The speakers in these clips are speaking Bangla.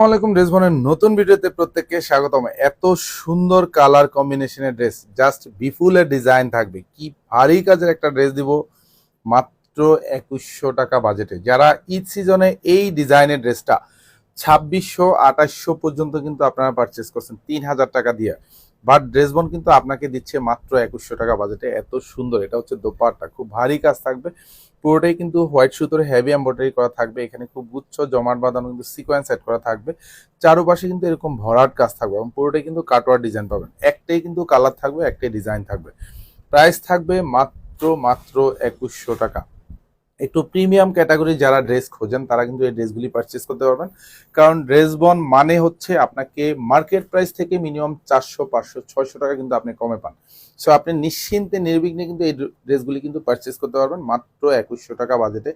আসসালামাইকুম ড্রেস বনের নতুন ভিডিওতে প্রত্যেককে স্বাগতম। এত সুন্দর কালার কম্বিনেশনের ড্রেস জাস্ট বিপুলের ডিজাইন থাকবে। কি ভারী কাজের একটা ড্রেস দিব, মাত্র একুশশো টাকা বাজেটে যারা ঈদ সিজনে এই ডিজাইনের ড্রেসটা ছাব্বিশশো, আঠাশশো পর্যন্ত কিন্তু আপনারা পারচেস করছেন তিন হাজার টাকা দিয়ে। বাট ড্রেস বন কিন্তু আপনাকে দিচ্ছে মাত্র একুশশো টাকা বাজেটে এত সুন্দর, এটা হচ্ছে দোপাট্টা। খুব ভারী কাজ থাকবে। পুরোটাই কিন্তু হোয়াইট সুতোর হেভি এম্ব্রয়ডারি করা থাকবে। এখানে খুব গুচ্ছ জমাট বাঁধানো কিন্তু সিকোয়েন্স সেট করা থাকবে। চারপাশে কিন্তু এরকম ভরাট কাজ থাকবে এবং পুরোটাই কিন্তু কাটোয়ার ডিজাইন পাবেন। একটাই কিন্তু কালার থাকবে, একটাই ডিজাইন থাকবে। প্রাইস থাকবে মাত্র মাত্র একুশশো টাকা। একটু প্রিমিয়াম ক্যাটাগরি যারা ড্রেস খোঁজেন, তারা কিন্তু এই ড্রেসগুলি পারচেস করতে পারবেন। কারণ ড্রেস বন মানে হচ্ছে আপনাকে মার্কেট প্রাইস থেকে মিনিমাম চারশো, পাঁচশো, ছয়শো টাকা কিন্তু আপনি কমে পান। সো আপনি নিশ্চিন্তে, নির্বিঘ্নে কিন্তু এই ড্রেসগুলি কিন্তু পারচেস করতে পারবেন। মাত্র একুশশো টাকা বাজেটে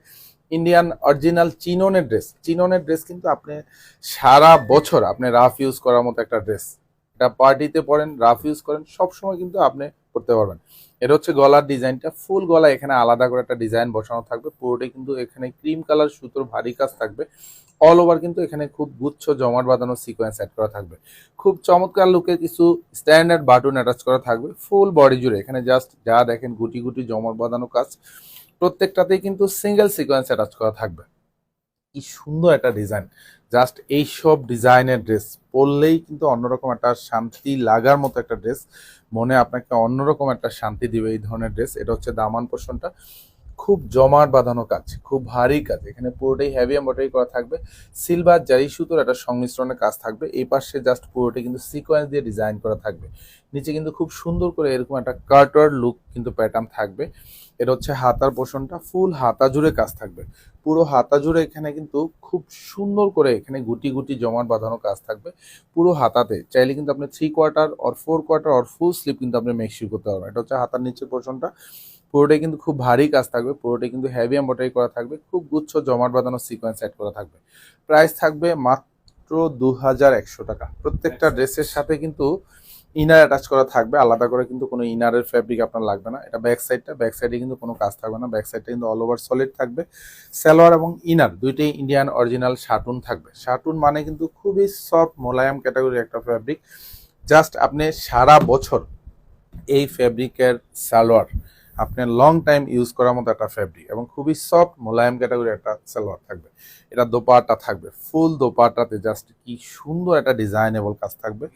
ইন্ডিয়ান অরিজিনাল চিননের ড্রেস চিননের ড্রেস কিন্তু আপনি সারা বছর আপনি রাফ ইউজ করার মতো একটা ড্রেস এটা পার্টিতে পরেন রাফ ইউজ করেন সব সময় কিন্তু আপনি করতে পারবেন। এটা হচ্ছে গলার ডিজাইনটা। ফুল গলা এখানে আলাদা করে একটা ডিজাইন বসানো থাকবে। পুরোটাই কিন্তু এখানে ক্রিম কালার, সুতোর ভারী কাজ থাকবে। অল ওভার কিন্তু এখানে খুব গুচ্ছ জমাট বাঁধানো সিকোয়েন্স অ্যাড করা থাকবে। খুব চমৎকার লুকের কিছু স্ট্যান্ডার্ড বাটন অ্যাটাচ করা থাকবে। ফুল বডি জুড়ে। এখানে জাস্ট যা দেখেন গুটি গুটি জমাট বাঁধানো কাজ। প্রত্যেকটাতেই কিন্তু সিঙ্গেল সিকোয়েন্স অ্যাটাচ করা থাকবে। কি সুন্দর একটা ডিজাইন জাস্ট এইসব ডিজাইনের ড্রেস পরলেই কিন্তু অন্যরকম একটা শান্তি লাগার মতো একটা ড্রেস মনে আপনাকে অন্যরকম একটা শান্তি দিবে এই ধরনের ড্রেস এটা হচ্ছে দামান পোষণটা। খুব জমাট বাঁধানো কাজ, খুব ভারী কাজ। এখানে পুরোটাই হেভি এম্বয়ডারি করা থাকবে। সিলভার জারি সুতোর একটা সংমিশ্রণের কাজ থাকবে। এই পাশে জাস্ট পুরোটাই কিন্তু সিকোয়েন্স দিয়ে ডিজাইন করা থাকবে। নিচে কিন্তু খুব সুন্দর করে এরকম একটা কার্টার লুক কিন্তু প্যাটার্ন থাকবে। এটা হচ্ছে হাতার পোষণটা ফুল হাতা জুড়ে কাজ থাকবে। পুরো হাতা জুড়ে এখানে কিন্তু খুব সুন্দর করে এখানে গুটি গুটি জমাট বাঁধানো কাজ থাকবে পুরো হাতাতে। চাইলে কিন্তু আপনি three quarter or four quarter or full sleeve কিন্তু আপনি মেকশিউ করতে পারবেন। এটা হচ্ছে হাতার নিচের পোর্শনটা পুরোটাই কিন্তু খুব ভারী কাজ থাকবে পুরোটাই কিন্তু হেভি এম্বয়ডারি করা থাকবে খুব গুচ্ছ জমাট বাঁধানো সিকোয়েন্স অ্যাড করা থাকবে। প্রাইস থাকবে মাত্র দু হাজার একশো টাকা। প্রত্যেকটা ড্রেসের সাথে কিন্তু ইনার অ্যাটাচ করা থাকবে, আলাদা করে কিন্তু কোনো ইনারের ফ্যাব্রিক আপনার লাগবে না। এটা ব্যাক সাইডটা ব্যাক সাইডে কিন্তু কোনো কাজ থাকবে না। ব্যাক সাইডটা কিন্তু অল ওভার সলিড থাকবে। স্যালোয়ার এবং ইনার দুইটাই ইন্ডিয়ান অরিজিনাল শার্টুন থাকবে। শার্টুন মানে কিন্তু খুবই সফট মোলায়াম ক্যাটাগরির একটা ফ্যাব্রিক জাস্ট আপনি সারা বছর এই ফ্যাব্রিকের সালোয়ার আপনার লং টাইম ইউজ করার মতো একটা ফ্যাব্রিক এবং খুবই সফট মোলায়েম ক্যাটাগরি একটা সালোয়ার থাকবে। এটা দোপাটা থাকবে। ফুল দোপাটাতে জাস্ট কি সুন্দর একটা ডিজাইনেবল কাজ থাকবে।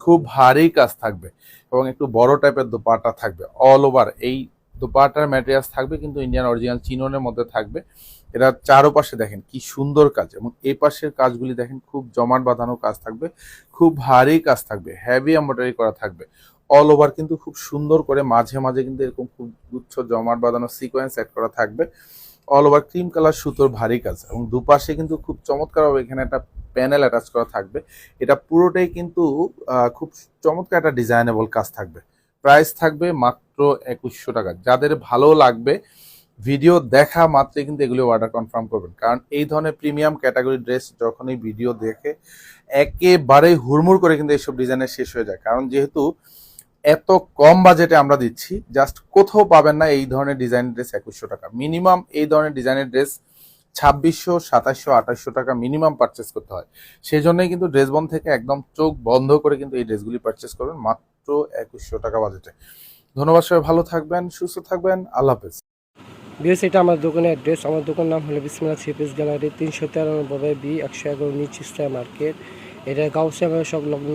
খুব ভারী কাজ থাকবে এবং একটু বড় টাইপের দোপাটা থাকবে। অল ওভার এই দোপাটার ম্যাটেরিয়ালস থাকবে কিন্তু ইন্ডিয়ান অরিজিনাল চিননের মধ্যে থাকবে। এটা চারোপাশে দেখেন কি সুন্দর কাজ এবং এই পাশের কাজগুলি দেখেন খুব জমাট বাঁধানো কাজ থাকবে। খুব ভারী কাজ থাকবে। হেভি এম্ব্রয়ডারি করা থাকবে। অল ওভার কিন্তু খুব সুন্দর করে মাঝে মাঝে কিন্তু এরকম খুব গুচ্ছ জমাট বাঁধানো সিকোয়েন্স অ্যাড করা থাকবে। অল ওভার ক্রিম কালার সুতোর ভারী কাজ এবং দুপাশে কিন্তু খুব চমৎকারভাবে এখানে একটা প্যানেল অ্যাটাচ করা থাকবে। এটা পুরোটাই কিন্তু খুব চমৎকার একটা ডিজাইনেবল কাজ থাকবে। প্রাইস থাকবে মাত্র একুশশো টাকা। যাদের ভালো লাগবে ভিডিও দেখা মাত্রই কিন্তু এগুলো অর্ডার কনফার্ম করবেন। কারণ এই ধরনের প্রিমিয়াম ক্যাটাগরি ড্রেস যখনই ভিডিও দেখে, একেবারে হুড়মুড় করে কিন্তু এইসব ডিজাইনের শেষ হয়ে যায়। কারণ যেহেতু এত কম বাজেটে আমরা দিচ্ছি, জাস্ট কোথাও পাবেন না এই ধরনের ডিজাইনের ড্রেস একুশশো টাকা। মিনিমাম এই ধরনের ডিজাইনের ড্রেস ছাব্বিশশো, সাতাশশো, আঠাশশো টাকা মিনিমাম পারচেস করতে হয়। সেই জন্যই কিন্তু ড্রেস বন থেকে একদম চোখ বন্ধ করে কিন্তু এই ড্রেসগুলি পারচেস করবেন মাত্র একুশশো টাকা বাজেটে। ধন্যবাদ সবাই, ভালো থাকবেন, সুস্থ থাকবেন, আল্লাহ হাফেজ। বিএস, এটা আমার দোকানের অ্যাড্রেস আমার দোকান নাম হলো বিসমিল্লা থ্রিপিস গ্যালারি, তিনশো তেরানব্বই বি, একশো এগারো নিচ স্টার মার্কেট। এটা গাউসিয়া সংলগ্ন